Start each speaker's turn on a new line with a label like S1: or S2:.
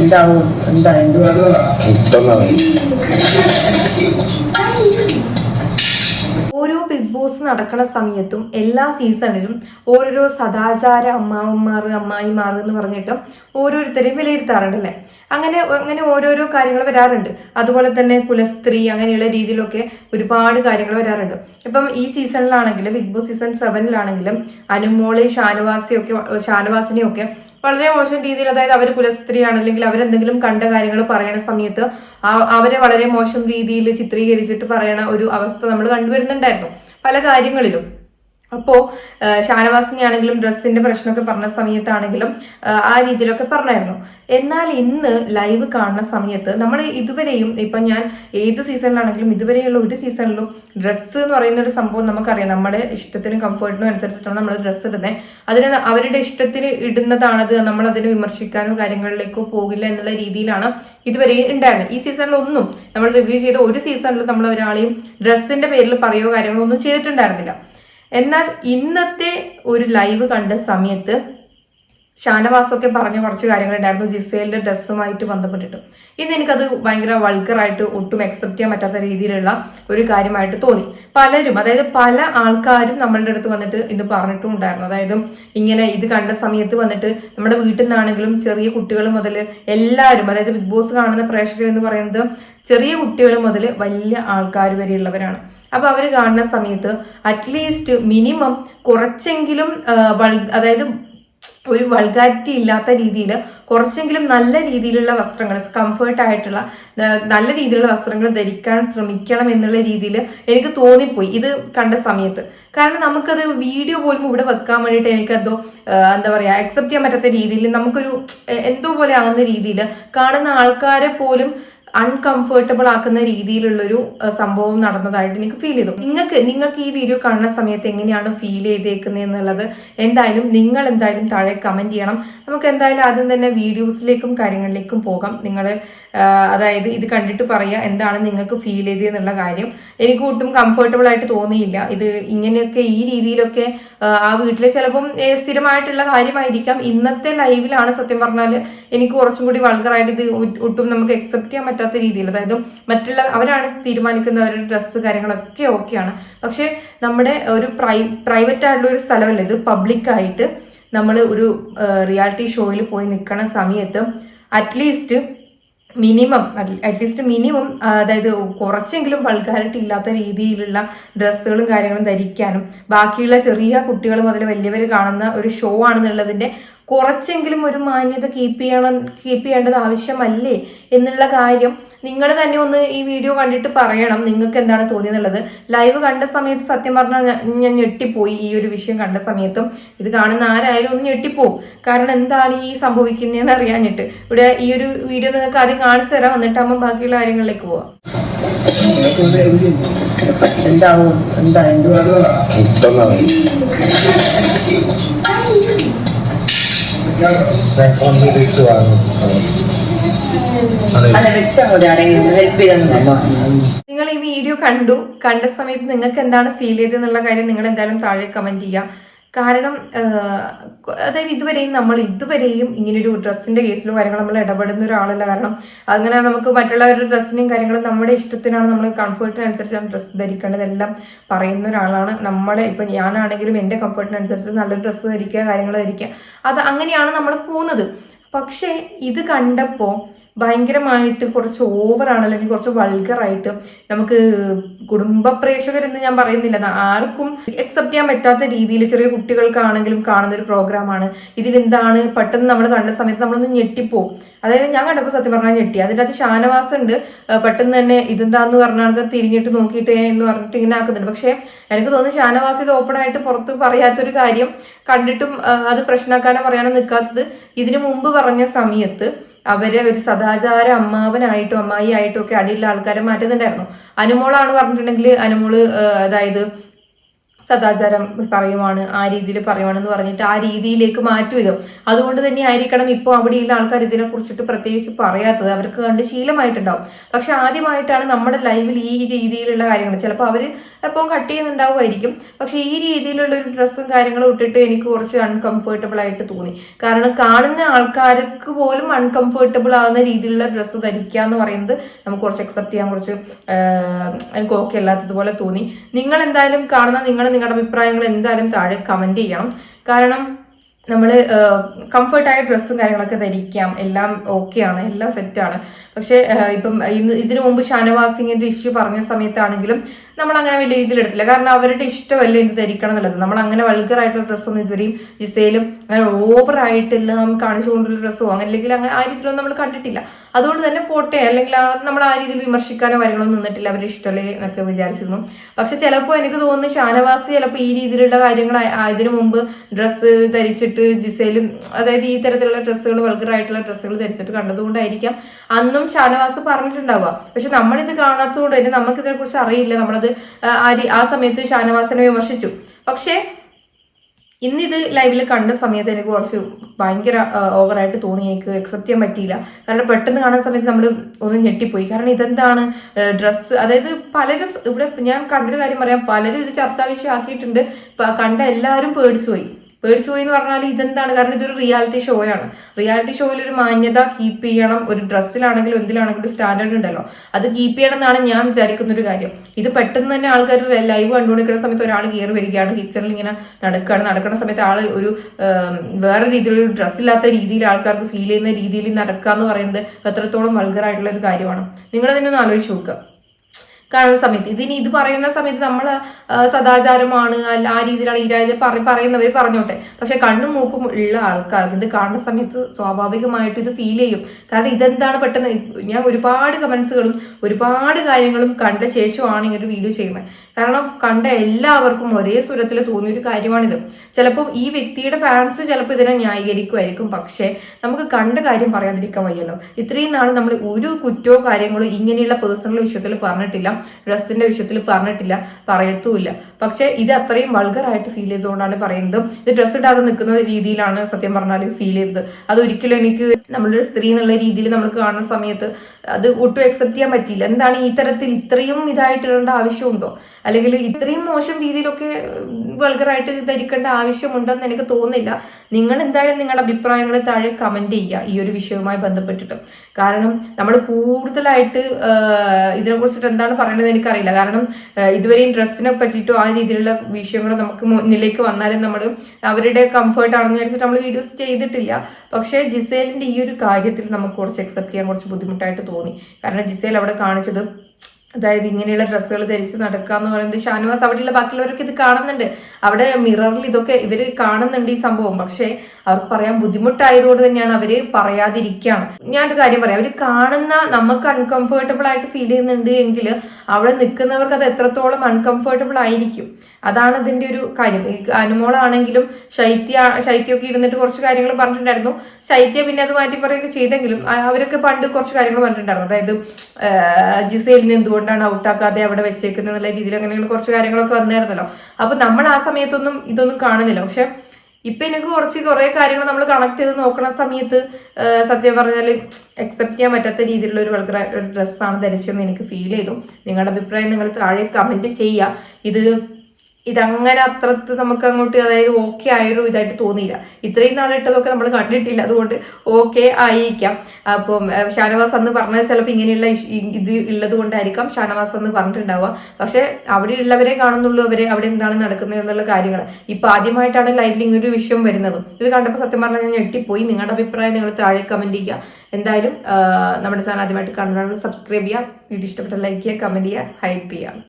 S1: എന്താവും? എന്താ?
S2: ഓരോ ബിഗ് ബോസ് നടക്കുന്ന സമയത്തും എല്ലാ സീസണിലും ഓരോരോ സദാചാര അമ്മാവന്മാർ അമ്മായിമാർ എന്ന് പറഞ്ഞിട്ട് ഓരോരുത്തരെയും വിലയിരുത്താറുണ്ടല്ലേ? അങ്ങനെ അങ്ങനെ ഓരോരോ കാര്യങ്ങൾ വരാറുണ്ട്. അതുപോലെ തന്നെ കുലസ്ത്രീ അങ്ങനെയുള്ള രീതിയിലൊക്കെ ഒരുപാട് കാര്യങ്ങൾ വരാറുണ്ട്. ഇപ്പം ഈ സീസണിലാണെങ്കിലും ബിഗ് ബോസ് സീസൺ സെവനിലാണെങ്കിലും അനുമോളെ ഷാനവാസിയൊക്കെ ഷാനവാസിനെയൊക്കെ വളരെ മോശം രീതിയിൽ അതായത് അവർ കുലസ്ത്രീയാണ് അല്ലെങ്കിൽ അവരെന്തെങ്കിലും കണ്ട കാര്യങ്ങൾ പറയണ സമയത്ത് അവരെ വളരെ മോശം രീതിയിൽ ചിത്രീകരിച്ചിട്ട് പറയണ ഒരു അവസ്ഥ നമ്മൾ കണ്ടുവരുന്നുണ്ടായിരുന്നു. പല കാര്യങ്ങളിലും. അപ്പോൾ ഷാനവാസിനെ ആണെങ്കിലും ഡ്രസ്സിന്റെ പ്രശ്നമൊക്കെ പറഞ്ഞ സമയത്താണെങ്കിലും ആ, ആ രീതിയിലൊക്കെ പറഞ്ഞായിരുന്നു. എന്നാൽ ഇന്ന് ലൈവ് കാണുന്ന സമയത്ത് നമ്മൾ ഇതുവരെയും ഇപ്പം ഞാൻ ഏത് സീസണിലാണെങ്കിലും ഇതുവരെയുള്ള ഒരു സീസണിലും ഡ്രസ്സ് എന്ന് പറയുന്ന ഒരു സംഭവം നമുക്കറിയാം. നമ്മുടെ ഇഷ്ടത്തിനും കംഫർട്ടിനും അനുസരിച്ചിട്ടാണ് നമ്മൾ ഡ്രസ്സ് ഇടുന്നത്. അതിന് അവരുടെ ഇഷ്ടത്തിന് ഇടുന്നതാണത്. നമ്മൾ അതിനെ വിമർശിക്കാനോ കാര്യങ്ങളിലേക്കോ പോകില്ല എന്നുള്ള രീതിയിലാണ് ഇതുവരെ ഉണ്ടായിരുന്നത്. ഈ സീസണിലൊന്നും നമ്മൾ റിവ്യൂ ചെയ്ത ഒരു സീസണിലും നമ്മൾ ഒരാളെയും ഡ്രസ്സിന്റെ പേരിൽ പറയുകയോ കാര്യങ്ങളോ ഒന്നും ചെയ്തിട്ടുണ്ടായിരുന്നില്ല. എന്നാൽ ഇന്നത്തെ ഒരു ലൈവ് കണ്ട സമയത്ത് ഷാനവാസൊക്കെ പറഞ്ഞ കുറച്ച് കാര്യങ്ങളുണ്ടായിരുന്നു. ജിസേലിന്റെ ഡ്രസ്സുമായിട്ട് ബന്ധപ്പെട്ടിട്ട്. ഇന്ന് എനിക്കത് ഭയങ്കര വൾക്കറായിട്ട് ഒട്ടും അക്സെപ്റ്റ് ചെയ്യാൻ പറ്റാത്ത രീതിയിലുള്ള ഒരു കാര്യമായിട്ട് തോന്നി. പലരും അതായത് പല ആൾക്കാരും നമ്മളുടെ അടുത്ത് വന്നിട്ട് ഇന്ന് പറഞ്ഞിട്ടും ഉണ്ടായിരുന്നു അതായത് ഇങ്ങനെ ഇത് കണ്ട സമയത്ത് വന്നിട്ട് നമ്മുടെ വീട്ടിൽ നിന്നാണെങ്കിലും ചെറിയ കുട്ടികൾ മുതൽ എല്ലാവരും അതായത് ബിഗ് ബോസ് കാണുന്ന പ്രേക്ഷകർ എന്ന് പറയുന്നത് ചെറിയ കുട്ടികൾ മുതൽ വലിയ ആൾക്കാർ വരെയുള്ളവരാണ്. അപ്പൊ അവർ കാണുന്ന സമയത്ത് അറ്റ്ലീസ്റ്റ് മിനിമം കുറച്ചെങ്കിലും അതായത് ഒരു വൾഗാരിറ്റി ഇല്ലാത്ത രീതിയിൽ കുറച്ചെങ്കിലും നല്ല രീതിയിലുള്ള വസ്ത്രങ്ങൾ കംഫേർട്ട് ആയിട്ടുള്ള നല്ല രീതിയിലുള്ള വസ്ത്രങ്ങൾ ധരിക്കാൻ ശ്രമിക്കണം എന്നുള്ള രീതിയിൽ എനിക്ക് തോന്നിപ്പോയി ഇത് കണ്ട സമയത്ത്. കാരണം നമുക്കത് വീഡിയോ പോലും ഇവിടെ വെക്കാൻ വേണ്ടിയിട്ട് എനിക്കതോ എന്തോ എന്താ പറയുക അക്സെപ്റ്റ് ചെയ്യാൻ പറ്റാത്ത രീതിയിൽ നമുക്കൊരു എന്തോ പോലെ ആകുന്ന രീതിയിൽ കാണുന്ന ആൾക്കാരെ പോലും അൺകംഫർട്ടബിൾ ആക്കുന്ന രീതിയിലുള്ളൊരു സംഭവം നടന്നതായിട്ട് എനിക്ക് ഫീൽ ചെയ്തു. നിങ്ങൾക്ക് നിങ്ങൾക്ക് ഈ വീഡിയോ കാണുന്ന സമയത്ത് എങ്ങനെയാണ് ഫീൽ ചെയ്തേക്കുന്നത് എന്നുള്ളത് എന്തായാലും നിങ്ങൾ എന്തായാലും താഴെ കമന്റ് ചെയ്യണം. നമുക്ക് എന്തായാലും ആദ്യം തന്നെ വീഡിയോസിലേക്കും കാര്യങ്ങളിലേക്കും പോകാം. നിങ്ങൾ അതായത് ഇത് കണ്ടിട്ട് പറയുക എന്താണ് നിങ്ങൾക്ക് ഫീൽ ചെയ്തതെന്നുള്ള കാര്യം. എനിക്ക് ഒട്ടും കംഫർട്ടബിൾ ആയിട്ട് തോന്നിയില്ല. ഇത് ഇങ്ങനെയൊക്കെ ഈ രീതിയിലൊക്കെ ആ, വീട്ടിലെ ചിലപ്പം സ്ഥിരമായിട്ടുള്ള കാര്യമായിരിക്കാം. ഇന്നത്തെ ലൈവിലാണ് സത്യം പറഞ്ഞാൽ എനിക്ക് കുറച്ചും കൂടി വൾഗറായിട്ട് ഇത് ഒട്ടും നമുക്ക് അക്സെപ്റ്റ് ചെയ്യാൻ രീതിയിൽ അതായത് മറ്റുള്ള അവരാണ് തീരുമാനിക്കുന്ന അവരുടെ ഡ്രസ്സ് കാര്യങ്ങളൊക്കെ ഓക്കെയാണ്. പക്ഷേ നമ്മുടെ ഒരു പ്രൈ പ്രൈവറ്റ് ആയിട്ടുള്ള ഒരു സ്ഥലമല്ല ഇത്? പബ്ലിക്കായിട്ട് നമ്മൾ ഒരു റിയാലിറ്റി ഷോയിൽ പോയി നിൽക്കണ സമയത്ത് അറ്റ്ലീസ്റ്റ് മിനിമം അറ്റ്ലീസ്റ്റ് മിനിമം അതായത് കുറച്ചെങ്കിലും വൾഗാരിറ്റി ഇല്ലാത്ത രീതിയിലുള്ള ഡ്രസ്സുകളും കാര്യങ്ങളും ധരിക്കാനും ബാക്കിയുള്ള ചെറിയ കുട്ടികൾ മുതൽ വലിയവർ കാണുന്ന ഒരു ഷോ ആണെന്നുള്ളതിന്റെ കുറച്ചെങ്കിലും ഒരു മാന്യത കീപ്പ് ചെയ്യണം കീപ്പ് ചെയ്യേണ്ടത് ആവശ്യമല്ലേ? എന്നുള്ള കാര്യം നിങ്ങൾ തന്നെ ഒന്ന് ഈ വീഡിയോ കണ്ടിട്ട് പറയണം. നിങ്ങൾക്ക് എന്താണ് തോന്നിയെന്നുള്ളത്. ലൈവ് കണ്ട സമയത്ത് സത്യം പറഞ്ഞാൽ ഞാൻ- ഞാൻ ഞെട്ടിപ്പോയി ഈ ഒരു വിഷയം കണ്ട സമയത്തും. ഇത് കാണുന്ന ആരായാലും ഒന്ന് ഞെട്ടിപ്പോവും. കാരണം എന്താണ് ഈ സംഭവിക്കുന്നതെന്ന് അറിയാഞ്ഞിട്ട്. ഇവിടെ ഈ ഒരു വീഡിയോ നിങ്ങൾക്ക് ആദ്യം കാണിച്ചു തരാം. എന്നിട്ടാകുമ്പോൾ ബാക്കിയുള്ള കാര്യങ്ങളിലേക്ക് പോവാം.
S1: എന്താവും? എന്താ? എന്തുവാ?
S2: നിങ്ങൾ ഈ വീഡിയോ കണ്ടു. കണ്ട സമയത്ത് നിങ്ങൾക്ക് എന്താണ് ഫീൽ ചെയ്തെന്നുള്ള കാര്യം നിങ്ങൾ എന്തായാലും താഴെ കമന്റ് ചെയ്യുക കാരണം അതായത് ഇതുവരെയും നമ്മൾ ഇതുവരെയും ഇങ്ങനൊരു ഡ്രസ്സിന്റെ കേസിലോ കാര്യങ്ങൾ നമ്മൾ ഇടപെടുന്ന ഒരാളല്ല. കാരണം അങ്ങനെ നമുക്ക് മറ്റുള്ളവരുടെ ഡ്രസ്സിനെയും കാര്യങ്ങളും നമ്മുടെ ഇഷ്ടത്തിനാണ് നമ്മൾ കംഫർട്ടിനനുസരിച്ചാണ് ഡ്രസ്സ് ധരിക്കേണ്ടതെല്ലാം പറയുന്ന ഒരാളാണ്. നമ്മളെ ഇപ്പം ഞാനാണെങ്കിലും എന്റെ കംഫർട്ടിനനുസരിച്ച് നല്ലൊരു ഡ്രസ്സ് ധരിക്കുക കാര്യങ്ങൾ ധരിക്കുക. അത് അങ്ങനെയാണ് നമ്മൾ പോകുന്നത്. പക്ഷേ ഇത് കണ്ടപ്പോൾ ഭയങ്കരമായിട്ട് കുറച്ച് ഓവറാണ് അല്ലെങ്കിൽ കുറച്ച് വൾഗറായിട്ട് നമുക്ക് കുടുംബ പ്രേക്ഷകരെന്ന് ഞാൻ പറയുന്നില്ല. ആർക്കും അക്സെപ്റ്റ് ചെയ്യാൻ പറ്റാത്ത രീതിയിൽ ചെറിയ കുട്ടികൾക്കാണെങ്കിലും കാണുന്ന ഒരു പ്രോഗ്രാമാണ് ഇതിലെന്താണ് പെട്ടെന്ന് നമ്മൾ കണ്ട സമയത്ത് നമ്മളൊന്ന് ഞെട്ടിപ്പോവും. അതായത് ഞാൻ കണ്ടപ്പോൾ സത്യം പറഞ്ഞാൽ ഞെട്ടി. അതിന്റെ അകത്ത് ഷാനവാസ് ഉണ്ട്. പെട്ടെന്ന് തന്നെ ഇതെന്താന്ന് പറഞ്ഞാൽ തിരിഞ്ഞിട്ട് നോക്കിയിട്ട് എന്ന് പറഞ്ഞിട്ട് ഇങ്ങനെ ആക്കുന്നുണ്ട്. പക്ഷേ എനിക്ക് തോന്നുന്നു ഷാനവാസ് ഇത് ഓപ്പൺ ആയിട്ട് പുറത്ത് പറയാത്തൊരു കാര്യം കണ്ടിട്ടും അത് പ്രശ്നമാക്കാനോ പറയാനോ നിൽക്കാത്തത് ഇതിനു മുമ്പ് പറഞ്ഞ സമയത്ത് അവരെ ഒരു സദാചാര അമ്മാവനായിട്ടും അമ്മായി ആയിട്ടും ഒക്കെ അടിയുള്ള ആൾക്കാരെ മാറ്റുന്നുണ്ടായിരുന്നു. അനുമോളാണ് പറഞ്ഞിട്ടുണ്ടെങ്കിൽ അനുമോൾ അതായത് സദാചാരം പറയുവാണ് ആ രീതിയിൽ പറയുവാണെന്ന് പറഞ്ഞിട്ട് ആ രീതിയിലേക്ക് മാറ്റുമല്ലോ അതുകൊണ്ട് തന്നെ ആയിരിക്കണം ഇപ്പോൾ അവിടെയുള്ള ആൾക്കാർ ഇതിനെ കുറിച്ചിട്ട് പ്രത്യേകിച്ച് പറയാത്തത്. അവർക്ക് കണ്ട് ശീലമായിട്ടുണ്ടാവും. പക്ഷെ ആദ്യമായിട്ടാണ് നമ്മുടെ ലൈവിൽ ഈ രീതിയിലുള്ള കാര്യങ്ങൾ. ചിലപ്പോൾ അവർ എപ്പോഴും കട്ട് ചെയ്യുന്നുണ്ടാവുമായിരിക്കും. പക്ഷെ ഈ രീതിയിലുള്ള ഒരു ഡ്രസ്സും കാര്യങ്ങളും ഇട്ടിട്ട് എനിക്ക് കുറച്ച് അൺകംഫർട്ടബിൾ ആയിട്ട് തോന്നി. കാരണം കാണുന്ന ആൾക്കാർക്ക് പോലും അൺകംഫർട്ടബിൾ ആകുന്ന രീതിയിലുള്ള ഡ്രസ്സ് ധരിക്കുക എന്ന് പറയുന്നത് നമുക്ക് കുറച്ച് അക്സെപ്റ്റ് ചെയ്യാൻ കുറച്ച് എനിക്ക് ഓക്കെ അല്ലാത്തതുപോലെ തോന്നി. നിങ്ങൾ എന്തായാലും കാണുന്ന നിങ്ങൾ നിങ്ങളുടെ അഭിപ്രായങ്ങൾ എന്തായാലും താഴെ കമന്റ് ചെയ്യണം. കാരണം നമ്മൾ കംഫർട്ടായ ഡ്രസ്സും കാര്യങ്ങളൊക്കെ ധരിക്കാം. എല്ലാം ഓക്കെയാണ് എല്ലാം സെറ്റാണ് പക്ഷേ ഇപ്പം ഇന്ന് ഇതിനു മുമ്പ് ഷാനവാസിങ്ങിന്റെ ഇഷ്യൂ പറഞ്ഞ സമയത്താണെങ്കിലും നമ്മൾ അങ്ങനെ വലിയ രീതിയിൽ എടുത്തില്ല. കാരണം അവരുടെ ഇഷ്ടമല്ല ഇത് ധരിക്കണം എന്നുള്ളത്. നമ്മൾ അങ്ങനെ വൾഗർ ആയിട്ടുള്ള ഡ്രസ്സൊന്നും ഇതുവരെയും ജിസയിലും അങ്ങനെ ഓവർ ആയിട്ടെല്ലാം കാണിച്ചുകൊണ്ടുള്ള ഡ്രസ്സോ അങ്ങനെ അല്ലെങ്കിൽ അങ്ങനെ ആ രീതിയിലൊന്നും നമ്മൾ കണ്ടിട്ടില്ല. അതുകൊണ്ട് തന്നെ പോട്ടെ. അല്ലെങ്കിൽ നമ്മൾ ആ രീതിയിൽ വിമർശിക്കാനോ കാര്യങ്ങളൊന്നും നിന്നിട്ടില്ല. അവരുടെ ഇഷ്ടമല്ലേ എന്നൊക്കെ വിചാരിച്ചിരുന്നു. പക്ഷെ ചിലപ്പോൾ എനിക്ക് തോന്നുന്നു ഷാനവാസ് ചിലപ്പോൾ ഈ രീതിയിലുള്ള കാര്യങ്ങൾ ഇതിനു മുമ്പ് ഡ്രസ്സ് ധരിച്ചിട്ട് ജിസയിലും അതായത് ഈ തരത്തിലുള്ള ഡ്രസ്സുകൾ വൾഗറായിട്ടുള്ള ഡ്രസ്സുകൾ ധരിച്ചിട്ട് കണ്ടതുകൊണ്ടായിരിക്കാം. അന്നും ഷാനവാസ് പറഞ്ഞിട്ടുണ്ടാവുക. പക്ഷെ നമ്മളിത് കാണാത്തതുകൊണ്ട് തന്നെ നമുക്ക് ഇതിനെക്കുറിച്ച് അറിയില്ല. നമ്മളത് ആ, സമയത്ത് ഷാനവാസിനെ വിമർശിച്ചു. പക്ഷേ ഇന്നിത് ലൈവിൽ കണ്ട സമയത്ത് എനിക്ക് കുറച്ച് ഭയങ്കര ഓവറായിട്ട് തോന്നി. എനിക്ക് അക്സെപ്റ്റ് ചെയ്യാൻ പറ്റിയില്ല. കാരണം പെട്ടെന്ന് കാണുന്ന സമയത്ത് നമ്മൾ ഒന്ന് ഞെട്ടിപ്പോയി. കാരണം ഇതെന്താണ് ഡ്രസ്സ് അതായത് പലരും ഇവിടെ ഞാൻ കണ്ടൊരു കാര്യം പറയാം. പലരും ഇത് ചർച്ചാ വിഷയമാക്കിയിട്ടുണ്ട്. കണ്ട എല്ലാവരും പേടിച്ചു പോയി പേടിച്ചു പോയി എന്ന് പറഞ്ഞാൽ ഇതെന്താണ്? കാരണം ഇതൊരു റിയാലിറ്റി ഷോ ആണ്. റിയാലിറ്റി ഷോയിൽ ഒരു മാന്യത കീപ്പ് ചെയ്യണം. ഒരു ഡ്രസ്സിലാണെങ്കിലും എന്തിലാണെങ്കിലും ഒരു സ്റ്റാൻഡേർഡ് ഉണ്ടല്ലോ. അത് കീപ്പ് ചെയ്യണം എന്നാണ് ഞാൻ വിചാരിക്കുന്ന ഒരു കാര്യം. ഇത് പെട്ടെന്ന് തന്നെ ആൾക്കാർ ലൈവ് കണ്ടുകൊണ്ടിരിക്കുന്ന സമയത്ത് ഒരാൾ കയറി വരികയാണ് കിച്ചണിൽ ഇങ്ങനെ നടക്കുകയാണ് നടക്കുന്ന സമയത്ത് ആൾ ഒരു വേറെ രീതിയിലൊരു ഡ്രസ്സില്ലാത്ത രീതിയിൽ ആൾക്കാർക്ക് ഫീൽ ചെയ്യുന്ന രീതിയിൽ നടക്കുക എന്ന് പറയുന്നത് എത്രത്തോളം വൾഗറായിട്ടുള്ള ഒരു കാര്യമാണ്. നിങ്ങളതിനൊന്ന് ആലോചിച്ച് നോക്കുക കാണുന്ന സമയത്ത്. ഇതിന് ഇത് പറയുന്ന സമയത്ത് നമ്മൾ സദാചാരമാണ് അല്ല ആ രീതിയിലാണ് ഈ പറ പറയുന്നവർ പറഞ്ഞോട്ടെ. പക്ഷെ കണ്ണും മൂക്കും ഉള്ള ആൾക്കാർക്ക് ഇത് കാണുന്ന സമയത്ത് സ്വാഭാവികമായിട്ട് ഇത് ഫീൽ ചെയ്യും. കാരണം ഇതെന്താണ് പെട്ടെന്ന് ഞാൻ ഒരുപാട് കമൻസുകളും ഒരുപാട് കാര്യങ്ങളും കണ്ട ശേഷമാണ് ഇങ്ങനെ വീഡിയോ ചെയ്യുന്നത്. കാരണം കണ്ട എല്ലാവർക്കും ഒരേ സ്വരത്തിൽ തോന്നിയൊരു കാര്യമാണിത്. ചിലപ്പോൾ ഈ വ്യക്തിയുടെ ഫാൻസ് ചിലപ്പോൾ ഇതിനെ ന്യായീകരിക്കുമായിരിക്കും. പക്ഷേ നമുക്ക് കണ്ട കാര്യം പറയാതിരിക്കാൻ വയ്യല്ലോ. ഇത്രയും നാൾ നമ്മൾ ഒരു കുറ്റോ കാര്യങ്ങളോ ഇങ്ങനെയുള്ള പേഴ്സണൽ വിഷയത്തിൽ പറഞ്ഞിട്ടില്ല. ഡ്രസ്സിന്റെ വിഷയത്തിൽ പറഞ്ഞിട്ടില്ല പറയത്തുമില്ല. പക്ഷേ ഇത് അത്രയും വൾഗറായിട്ട് ഫീൽ ചെയ്തുകൊണ്ടാണ് പറയുന്നത്. ഇത് ഡ്രസ്സ് ഇടാതെ നിൽക്കുന്ന രീതിയിലാണ് സത്യം പറഞ്ഞാൽ ഫീൽ ചെയ്തത്. അതൊരിക്കലും എനിക്ക് നമ്മളൊരു സ്ത്രീ എന്നുള്ള രീതിയിൽ നമ്മൾ കാണുന്ന സമയത്ത് അത് ഒട്ടും അക്സെപ്റ്റ് ചെയ്യാൻ പറ്റിയില്ല. എന്താണ് ഈ തരത്തിൽ ഇത്രയും ഇതായിട്ടിടേണ്ട ആവശ്യമുണ്ടോ? അല്ലെങ്കിൽ ഇത്രയും മോശം രീതിയിലൊക്കെ വൾഗറായിട്ട് ധരിക്കേണ്ട ആവശ്യമുണ്ടെന്ന് എനിക്ക് തോന്നുന്നില്ല. നിങ്ങൾ എന്തായാലും നിങ്ങളുടെ അഭിപ്രായങ്ങൾ താഴെ കമന്റ് ചെയ്യുക ഈ ഒരു വിഷയവുമായി ബന്ധപ്പെട്ടിട്ട്. കാരണം നമ്മൾ കൂടുതലായിട്ട് ഇതിനെക്കുറിച്ചിട്ട് എന്താണ് പറയേണ്ടത് എനിക്കറിയില്ല. കാരണം ഇതുവരെയും ഡ്രസ്സിനെ പറ്റിയിട്ടോ ആ രീതിയിലുള്ള വിഷയങ്ങളും നമുക്ക് മുന്നിലേക്ക് വന്നാലും നമ്മൾ അവരുടെ കംഫർട്ട് ആണെന്ന് വിചാരിച്ചിട്ട് നമ്മൾ വീഡിയോസ് ചെയ്തിട്ടില്ല. പക്ഷേ ജിസേലിന്റെ ഈ ഒരു കാര്യത്തിൽ നമുക്ക് കുറച്ച് അക്സെപ്റ്റ് ചെയ്യാൻ കുറച്ച് ബുദ്ധിമുട്ടായിട്ട് തോന്നി. കാരണം ജിസേൽ അവിടെ കാണിച്ചത് അതായത് ഇങ്ങനെയുള്ള ഡ്രസ്സുകൾ ധരിച്ച് നടക്കുക എന്ന് പറയുന്നത് ഷാനവാസ് അവിടെയുള്ള ബാക്കിയുള്ളവരൊക്കെ ഇത് കാണുന്നുണ്ട്. അവിടെ മിററിൽ ഇതൊക്കെ ഇവർ കാണുന്നുണ്ട് ഈ സംഭവം. പക്ഷേ അവർക്ക് പറയാൻ ബുദ്ധിമുട്ടായതുകൊണ്ട് തന്നെയാണ് അവർ പറയാതിരിക്കുകയാണ് ഞാനൊരു കാര്യം പറയാം. അവർ കാണുന്ന നമുക്ക് അൺകംഫർട്ടബിൾ ആയിട്ട് ഫീൽ ചെയ്യുന്നുണ്ട് എങ്കിൽ അവിടെ നിൽക്കുന്നവർക്ക് അത് എത്രത്തോളം അൺകംഫർട്ടബിൾ ആയിരിക്കും. അതാണ് ഇതിന്റെ ഒരു കാര്യം. ഈ അനുമോളാണെങ്കിലും ശൈത്യ ശൈത്യമൊക്കെ ഇരുന്നിട്ട് കുറച്ച് കാര്യങ്ങൾ പറഞ്ഞിട്ടുണ്ടായിരുന്നു. ശൈത്യ പിന്നെ അത് മാറ്റി പറയുകയൊക്കെ ചെയ്തെങ്കിലും അവരൊക്കെ പണ്ട് കുറച്ച് കാര്യങ്ങൾ പറഞ്ഞിട്ടുണ്ടായിരുന്നു. അതായത് ജിസേലിനെ എന്തുകൊണ്ടാണ് ഔട്ടാക്കാതെ അവിടെ വെച്ചേക്കുന്നത് എന്നുള്ള രീതിയിൽ അങ്ങനെയുള്ള കുറച്ച് കാര്യങ്ങളൊക്കെ വന്നായിരുന്നല്ലോ. അപ്പൊ നമ്മൾ ആ സമയത്തൊന്നും ഇതൊന്നും കാണുന്നില്ല. പക്ഷെ ഇപ്പൊ എനിക്ക് കുറച്ച് കുറെ കാര്യങ്ങൾ നമ്മൾ കണക്ട് ചെയ്ത് നോക്കുന്ന സമയത്ത് സത്യം പറഞ്ഞാൽ അക്സെപ്റ്റ് ചെയ്യാൻ പറ്റാത്ത രീതിയിലുള്ള ഒരു വളരെ ഒരു ഡ്രസ്സാണ് ധരിച്ചതെന്ന് എനിക്ക് ഫീൽ ചെയ്തു. നിങ്ങളുടെ അഭിപ്രായം നിങ്ങൾ താഴെ കമന്റ് ചെയ്യുക. ഇത് ഇതങ്ങനെ അത്രത്ത് നമുക്ക് അങ്ങോട്ട് അതായത് ഓക്കെ ആയൊരു ഇതായിട്ട് തോന്നിയില്ല. ഇത്രയും നാളിട്ടതൊക്കെ നമ്മൾ കണ്ടിട്ടില്ല. അതുകൊണ്ട് ഓക്കെ ആയിരിക്കാം. അപ്പം ഷാനവാസ് അന്ന് പറഞ്ഞത് ചിലപ്പോൾ ഇങ്ങനെയുള്ള ഇത് ഉള്ളത് കൊണ്ടായിരിക്കാം ഷാനവാസ് എന്ന് പറഞ്ഞിട്ടുണ്ടാവുക. പക്ഷേ അവിടെ ഉള്ളവരെ കാണുന്നുള്ളൂ അവരെ അവിടെ എന്താണ് നടക്കുന്നത് എന്നുള്ള കാര്യങ്ങൾ ഇപ്പം ആദ്യമായിട്ടാണ് ലൈവിൽ ഇങ്ങനെ ഒരു വിഷയം വരുന്നത്. ഇത് കണ്ടപ്പോൾ സത്യം പറഞ്ഞാൽ ഞാൻ ഞെട്ടിപ്പോയി. നിങ്ങളുടെ അഭിപ്രായം നിങ്ങൾ താഴെ കമന്റ് ചെയ്യുക. എന്തായാലും നമ്മുടെ ചാനൽ ആദ്യമായിട്ട് കാണുന്നതാണ് സബ്സ്ക്രൈബ് ചെയ്യുക. വീഡിയോ ഇഷ്ടപ്പെട്ട ലൈക്ക് ചെയ്യുക കമന്റ് ചെയ്യുക ഹൈപ്പ് ചെയ്യുക.